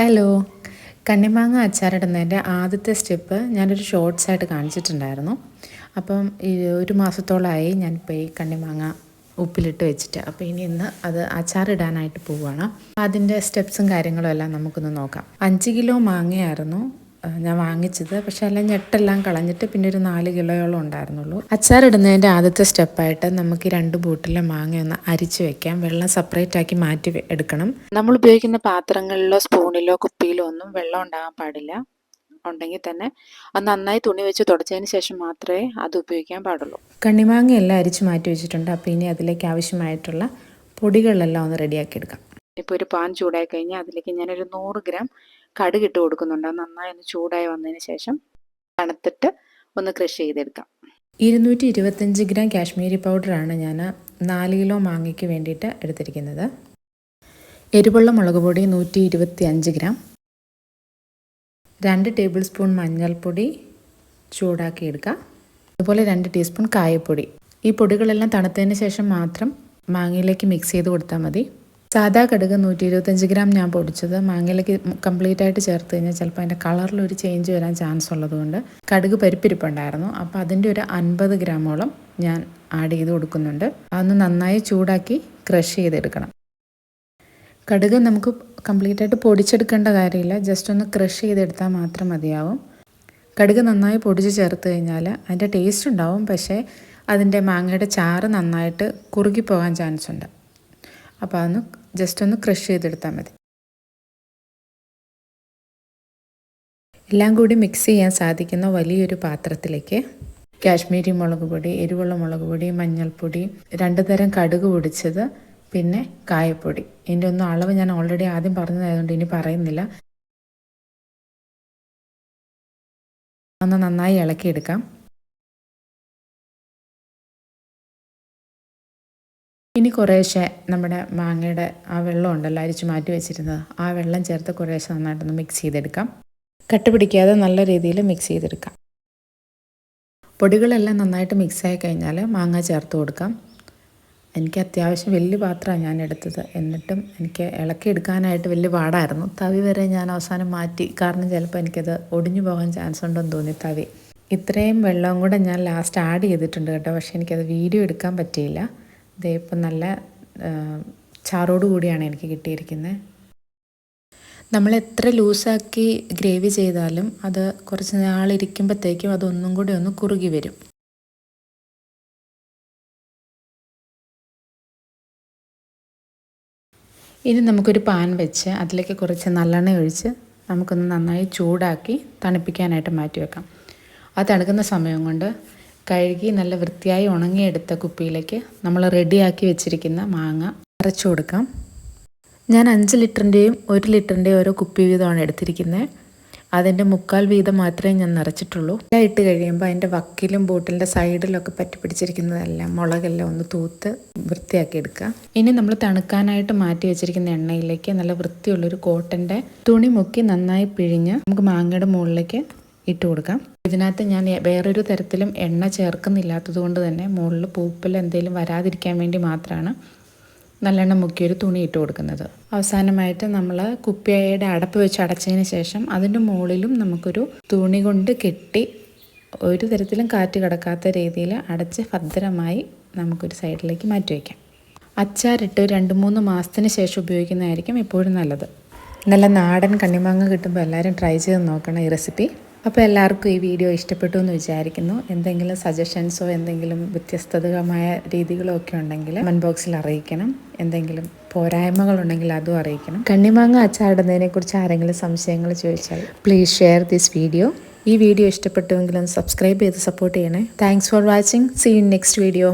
Hello. കണ്ണിമാങ്ങ അച്ചാറിടുന്നതിന്റെ ആദ്യത്തെ step ഞാനൊരു ഷോർട്സ് ആയിട്ട് കാണിച്ചിട്ടുണ്ടായിരുന്നു. അപ്പം ഒരു മാസത്തോളമായി ഞാനിപ്പോൾ ഈ കണ്ണിമാങ്ങ ഉപ്പിലിട്ട് വെച്ചിട്ട് അപ്പോൾ ഇനി ഇന്ന് അത് അച്ചാറിടാനായിട്ട് പോവുകയാണ് അതിന്റെ സ്റ്റെപ്സും കാര്യങ്ങളും എല്ലാം നമുക്കൊന്ന് നോക്കാം. അഞ്ച് കിലോ മാങ്ങയായിരുന്നു. ഞാൻ വാങ്ങിച്ചത്. പക്ഷെ എല്ലാം ഞെട്ടെല്ലാം കളഞ്ഞിട്ട് പിന്നെ ഒരു നാല് കിലോയോളം ഉണ്ടായിരുന്നുള്ളൂ. അച്ചാറിടുന്നതിന്റെ ആദ്യത്തെ സ്റ്റെപ്പായിട്ട് നമുക്ക് ഈ രണ്ട് ബോട്ടിലെ മാങ്ങ ഒന്ന് അരിച്ച് വെക്കാം. വെള്ളം സെപ്പറേറ്റ് ആക്കി മാറ്റി എടുക്കണം. നമ്മൾ ഉപയോഗിക്കുന്ന പാത്രങ്ങളിലോ സ്പൂണിലോ കുപ്പിയിലോ ഒന്നും വെള്ളം ഉണ്ടാകാൻ പാടില്ല. ഉണ്ടെങ്കിൽ തന്നെ അത് നന്നായി തുണി വെച്ച് തുടച്ചതിന് ശേഷം മാത്രമേ അത് ഉപയോഗിക്കാൻ പാടുള്ളൂ. കണ്ണിമാങ്ങയെല്ലാം അരിച്ച് മാറ്റി വെച്ചിട്ടുണ്ട്. അപ്പോൾ ഇനി അതിലേക്ക് ആവശ്യമായിട്ടുള്ള പൊടികളെല്ലാം ഒന്ന് റെഡിയാക്കി എടുക്കാം. ഇപ്പോൾ ഒരു പാൻ ചൂടായി കഴിഞ്ഞാൽ അതിലേക്ക് ഞാനൊരു നൂറ് ഗ്രാം കടുക് ഇട്ട് കൊടുക്കുന്നുണ്ട്. നന്നായി ഒന്ന് ചൂടായി വന്നതിന് ശേഷം തണുത്തിട്ട് ഒന്ന് ക്രഷ് ചെയ്തെടുക്കാം. ഇരുന്നൂറ്റി ഇരുപത്തഞ്ച് ഗ്രാം കാശ്മീരി പൗഡറാണ് ഞാൻ നാല് കിലോ മാങ്ങയ്ക്ക് വേണ്ടിയിട്ട് എടുത്തിരിക്കുന്നത്. എരിവുള്ള മുളക് പൊടി നൂറ്റി ഇരുപത്തി അഞ്ച് ഗ്രാം. രണ്ട് ടേബിൾ സ്പൂൺ മഞ്ഞൾപ്പൊടി ചൂടാക്കി എടുക്കുക അതുപോലെ രണ്ട് ടീസ്പൂൺ കായപ്പൊടി. ഈ പൊടികളെല്ലാം തണുത്തതിന് ശേഷം മാത്രം മാങ്ങയിലേക്ക് മിക്സ് ചെയ്ത് കൊടുത്താൽ മതി. സാധാ കടുക് നൂറ്റി ഇരുപത്തഞ്ച് ഗ്രാം ഞാൻ പൊടിച്ചത്. മാങ്ങയിലേക്ക് കംപ്ലീറ്റ് ആയിട്ട് ചേർത്ത് കഴിഞ്ഞാൽ ചിലപ്പോൾ അതിന്റെ കളറിൽ ഒരു ചേഞ്ച് വരാൻ ചാൻസ് ഉള്ളതുകൊണ്ട് കടുക് പരിപ്പിരിപ്പുണ്ടായിരുന്നു. അപ്പോൾ അതിന്റെ ഒരു അൻപത് ഗ്രാമോളം ഞാൻ ആഡ് ചെയ്ത് കൊടുക്കുന്നുണ്ട്. അതൊന്ന് നന്നായി ചൂടാക്കി ക്രഷ് ചെയ്തെടുക്കണം. കടുക് നമുക്ക് കംപ്ലീറ്റ് ആയിട്ട് പൊടിച്ചെടുക്കേണ്ട കാര്യമില്ല. ജസ്റ്റ് ഒന്ന് ക്രഷ് ചെയ്തെടുത്താൽ മാത്രം മതിയാവും. കടുക് നന്നായി പൊടിച്ച് ചേർത്ത് കഴിഞ്ഞാൽ അതിന്റെ ടേസ്റ്റ് ഉണ്ടാവും. പക്ഷേ അതിന്റെ മാങ്ങയുടെ ചാറ് നന്നായിട്ട് കുറുകിപ്പോകാൻ ചാൻസ് ഉണ്ട്. അപ്പോൾ അതൊന്ന് ജസ്റ്റ് ഒന്ന് ക്രഷ് ചെയ്തെടുത്താൽ മതി. എല്ലാം കൂടി മിക്സ് ചെയ്യാൻ സാധിക്കുന്ന വലിയൊരു പാത്രത്തിലേക്ക് കാശ്മീരി മുളക് പൊടി എരിവുള്ള മുളക് പൊടി മഞ്ഞൾപ്പൊടി രണ്ട് തരം കടുക് പൊടിച്ചത് പിന്നെ കായപ്പൊടി. ഇതിന്റെ ഒന്നും അളവ് ഞാൻ ഓൾറെഡി ആദ്യം പറഞ്ഞതായതുകൊണ്ട് ഇനി പറയുന്നില്ല. ഒന്ന് നന്നായി ഇളക്കിയെടുക്കാം. ഇനി കുറേശ്ശെ നമ്മുടെ മാങ്ങയുടെ ആ വെള്ളം ഉണ്ടല്ലോ അരിച്ച് മാറ്റി വെച്ചിരുന്നത് ആ വെള്ളം ചേർത്ത് കുറേശ്ശെ നന്നായിട്ടൊന്ന് മിക്സ് ചെയ്തെടുക്കാം. കട്ട് പിടിക്കാതെ നല്ല രീതിയിൽ മിക്സ് ചെയ്തെടുക്കാം. പൊടികളെല്ലാം നന്നായിട്ട് മിക്സ് മിക്സായി കഴിഞ്ഞാൽ മാങ്ങ ചേർത്ത് കൊടുക്കാം. എനിക്ക് അത്യാവശ്യം വലിയ പാത്രമാണ് ഞാൻ എടുത്തത്. എന്നിട്ടും എനിക്ക് ഇളക്കി എടുക്കാനായിട്ട് വലിയ പാടായിരുന്നു. തവി വരെ ഞാൻ അവസാനം മാറ്റി കാരണം ചിലപ്പോൾ എനിക്കത് ഒടിഞ്ഞു പോകാൻ ചാൻസ് ഉണ്ടെന്ന് തോന്നി തവി. ഇത്രയും വെള്ളവും കൂടെ ഞാൻ ലാസ്റ്റ് ആഡ് ചെയ്തിട്ടുണ്ട് കേട്ടോ. പക്ഷേ എനിക്കത് വീഡിയോ എടുക്കാൻ പറ്റിയില്ല. ഇതേ ഇപ്പം നല്ല ചാറോട് കൂടിയാണ് എനിക്ക് കിട്ടിയിരിക്കുന്നത് നമ്മൾ എത്ര ലൂസാക്കി ഗ്രേവി ചെയ്താലും അത് കുറച്ച് നാളിരിക്കുമ്പോഴത്തേക്കും അതൊന്നും കൂടി ഒന്ന് കുറുകി വരും. ഇനി നമുക്കൊരു പാൻ വെച്ച് അതിലേക്ക് കുറച്ച് നല്ലെണ്ണ ഒഴിച്ച് നമുക്കൊന്ന് നന്നായി ചൂടാക്കി തണുപ്പിക്കാനായിട്ട് മാറ്റി വെക്കാം. ആ തണുക്കുന്ന സമയം കൊണ്ട് കഴുകി നല്ല വൃത്തിയായി ഉണങ്ങിയെടുത്ത കുപ്പിയിലേക്ക് നമ്മൾ റെഡിയാക്കി വെച്ചിരിക്കുന്ന മാങ്ങ അരച്ചു കൊടുക്കാം. ഞാൻ അഞ്ച് ലിറ്ററിന്റെയും ഒരു ലിറ്ററിന്റെയും ഓരോ കുപ്പി വീതമാണ് എടുത്തിരിക്കുന്നത്. അതിന്റെ മുക്കാൽ വീതം മാത്രമേ ഞാൻ നിറച്ചിട്ടുള്ളൂ. എല്ലാം ഇട്ട് കഴിയുമ്പോൾ അതിന്റെ വക്കിലും ബോട്ടിലിന്റെ സൈഡിലൊക്കെ പറ്റി പിടിച്ചിരിക്കുന്നതെല്ലാം മുളകെല്ലാം ഒന്ന് തൂത്ത് വൃത്തിയാക്കി എടുക്കുക. ഇനി നമ്മൾ തണുക്കാനായിട്ട് മാറ്റി വെച്ചിരിക്കുന്ന എണ്ണയിലേക്ക് നല്ല വൃത്തിയുള്ളൊരു കോട്ടന്റെ തുണി മുക്കി നന്നായി പിഴിഞ്ഞ് നമുക്ക് മാങ്ങയുടെ മുകളിലേക്ക് ഇട്ട് കൊടുക്കാം. ഇതിനകത്ത് ഞാൻ വേറൊരു തരത്തിലും എണ്ണ ചേർക്കുന്നില്ലാത്തത് കൊണ്ട് തന്നെ മുകളിൽ പൂപ്പിൽ എന്തെങ്കിലും വരാതിരിക്കാൻ വേണ്ടി മാത്രമാണ് നല്ലെണ്ണ മുക്കിയൊരു തുണി ഇട്ട് കൊടുക്കുന്നത്. അവസാനമായിട്ട് നമ്മൾ കുപ്പിയയുടെ അടപ്പ് വെച്ച് അടച്ചതിന് ശേഷം അതിന്റെ മുകളിലും നമുക്കൊരു തുണി കൊണ്ട് കെട്ടി ഒരു തരത്തിലും കാറ്റ് കിടക്കാത്ത രീതിയിൽ അടച്ച് ഭദ്രമായി നമുക്കൊരു സൈഡിലേക്ക് മാറ്റി വയ്ക്കാം. അച്ചാറിട്ട് രണ്ട് മൂന്ന് മാസത്തിന് ശേഷം ഉപയോഗിക്കുന്നതായിരിക്കും എപ്പോഴും നല്ലത്. നല്ല നാടൻ കണ്ണിമാങ്ങ കിട്ടുമ്പോൾ എല്ലാവരും ട്രൈ ചെയ്ത് നോക്കണം ഈ റെസിപ്പി. അപ്പോൾ എല്ലാവർക്കും ഈ വീഡിയോ ഇഷ്ടപ്പെട്ടു എന്ന് വിചാരിക്കുന്നു. എന്തെങ്കിലും സജഷൻസോ എന്തെങ്കിലും വ്യത്യസ്തതകമായ രീതികളോ ഒക്കെ ഉണ്ടെങ്കിൽ കമന്റ് ബോക്സിൽ അറിയിക്കണം. എന്തെങ്കിലും പോരായ്മകളുണ്ടെങ്കിൽ അതും അറിയിക്കണം. കണ്ണിമാങ്ങ അച്ചാടുന്നതിനെക്കുറിച്ച് ആരെങ്കിലും സംശയങ്ങൾ ചോദിച്ചാൽ പ്ലീസ് ഷെയർ ദിസ് വീഡിയോ ഈ വീഡിയോ ഇഷ്ടപ്പെട്ടുവെങ്കിലും സബ്സ്ക്രൈബ് ചെയ്ത് സപ്പോർട്ട് ചെയ്യണേ. Thanks for watching see in next video